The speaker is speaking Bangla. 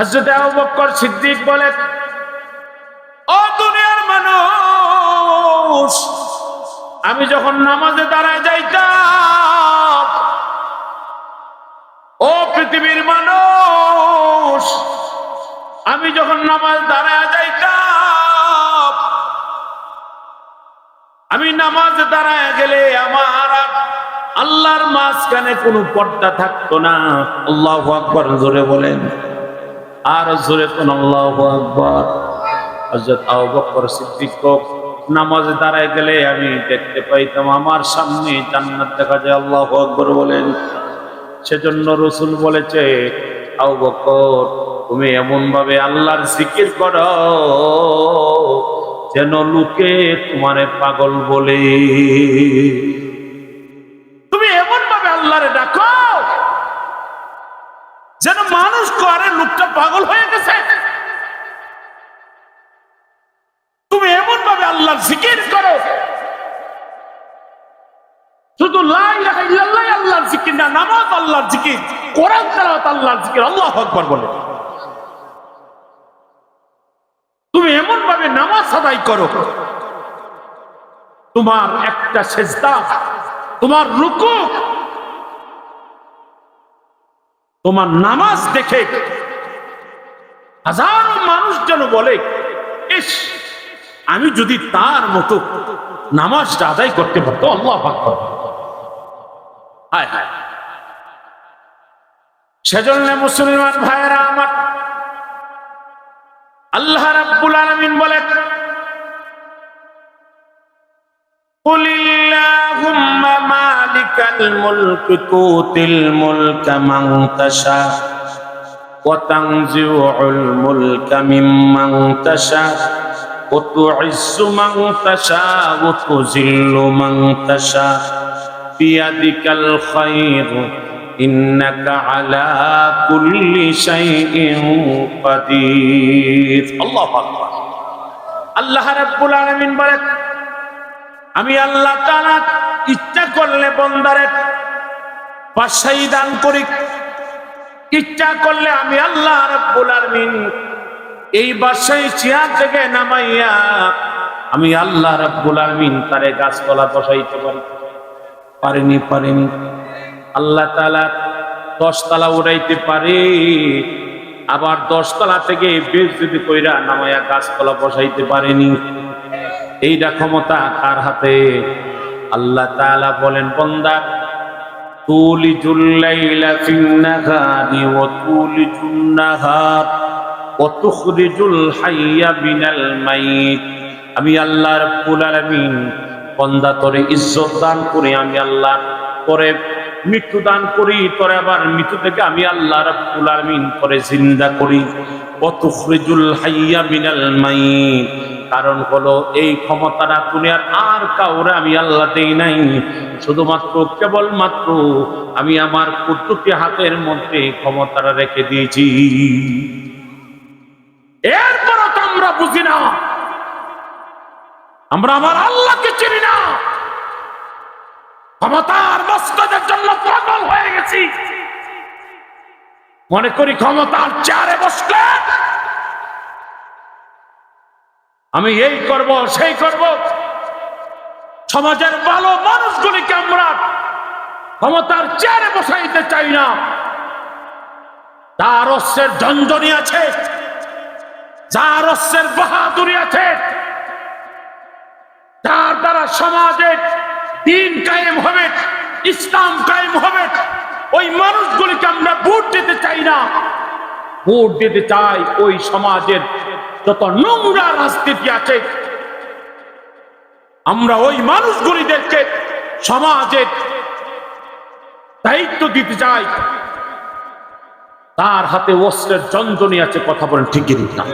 হজরত আবু সিদ্দিক বলে, ও দুনিয়ার মানুষ, আমি যখন নামাজে দাঁড়ায় যাইতাম, ও পৃথিবীর মানুষ, আমি যখন নামাজ দাঁড়ায় যাইতাম, আমি নামাজে দাঁড়ায় গেলে আমার আল্লাহর মাঝখানে কোনো পর্দা থাকতো না। আল্লাহ আকবর জোরে বলেন। আর জোরে কোন সিদ্দিক নামাজে দাঁড়ায় গেলে আমি দেখতে পাইতাম আমার সামনে জান্নাত দেখা যায় আল্লাহ আকবর বলেন। সেজন্য রসুল বলেছে, আবু বকর, তুমি এমন ভাবে আল্লাহর জিকির করো যেন লোকে তোমারে পাগল বলে তুমি এমন ভাবে আল্লাহরে ডাকো যেন মানুষ করে লোকটা পাগল হয়ে গেছে। তুমি এমন ভাবে আল্লাহর জিকির করো। শুধু আল্লাহর জিকির না, নামাজ আল্লাহর জিকির, কোরআন তেলাওয়াত আল্লাহর জিকির, আল্লাহু আকবার বলে। তুমি এমন ভাবে নামাজ আদায় করো। তোমার একটা সেজদা, তোমার রুকু তোমার নামাজ দেখে হাজারো মানুষ যেন বলে ইস আমি যদি তার মতো নামাজটা আদায় করতে পারতো আল্লাহ আকবার হায় হায় সেজন্য মুসলমান ভাইয়েরা আমার আল্লাহ রাব্বুল আলামিন বলেন قل اللهم বিয়াদিকাল মুলক তুতিল মুলক মান আমি আল্লাহ তাআলা ইচ্ছা করলে বন্দারে পাশাই দান করি। ইচ্ছা করলে আমি আল্লাহ রাব্বুল আলামিন এই বাসায় চেয়ার থেকে নামাইয়া আমি আল্লাহ রাব্বুল আলামিন তারে গাছতলা বসাইতে পারি। পারেনি পারেনি। আল্লাহ তাআলা দশতলা উড়াইতে পারে। আবার দশতলা থেকে বেশ যদি কইরা নামাইয়া গাছতলা বসাইতে পারেনি। এইটা ক্ষমতা কার হাতে? আল্লাহ তালা বলেন, বন্দা তুলি লাইলা ফিন নাহারি ওয়া তুলিজুন নাহার ওয়া তুখরিজুল হাইয়া মিনাল মাইত। আমি আল্লাহ রাব্বুল আলামিন, বন্দা, তোরে ইজ্জত দান করি, আমি আল্লাহ তোরে মৃত্যু দান করি, তোরে আবার মৃত্যু থেকে আমি আল্লাহ রাব্বুল আলামিন তোরে জিন্দা করি। ওয়া তুখরিজুল হাইয়া মিনাল মাইত। কারণ হলো এই ক্ষমতাটা দুনিয়ার আর কাউরে আমি আল্লাহ দেই নাই। শুধুমাত্র কেবল মাত্র আমি আমার কুটুকি হাতের মধ্যে ক্ষমতাটা রেখে দিয়েছি। এরপরও তো আমরা বুঝি না। আমরা আমার আল্লাহকে চিনি না। ক্ষমতার মস্কদের জন্য পাগল হয়ে গেছি। মনে করি ক্ষমতার চারে বসলে আমি এই করব, সেই করব। সমাজের ভালো মানুষগুলিকে আমরা ক্ষমতার চেয়ারে বসাইতে চাই না। যার অস্ত্রের ঝঞ্ঝনি আছে, যার অস্ত্রের বাহাদুরি আছে, যার দ্বারা সমাজে দিন কায়েম হবে, ইসলাম কায়েম হবে, ওই মানুষগুলিকে আমরা ভোট দিতে চাই না। ভোট দিতে চাই ওই সমাজের যত নোংরা রাজনীতি আছে, আমরা ওই মানুষগুলিদেরকে সমাজের দায়িত্ব দিতে চাই। তার হাতে অস্ত্রের যন্ত্রণী আছে, কথা বলেন ঠিকই না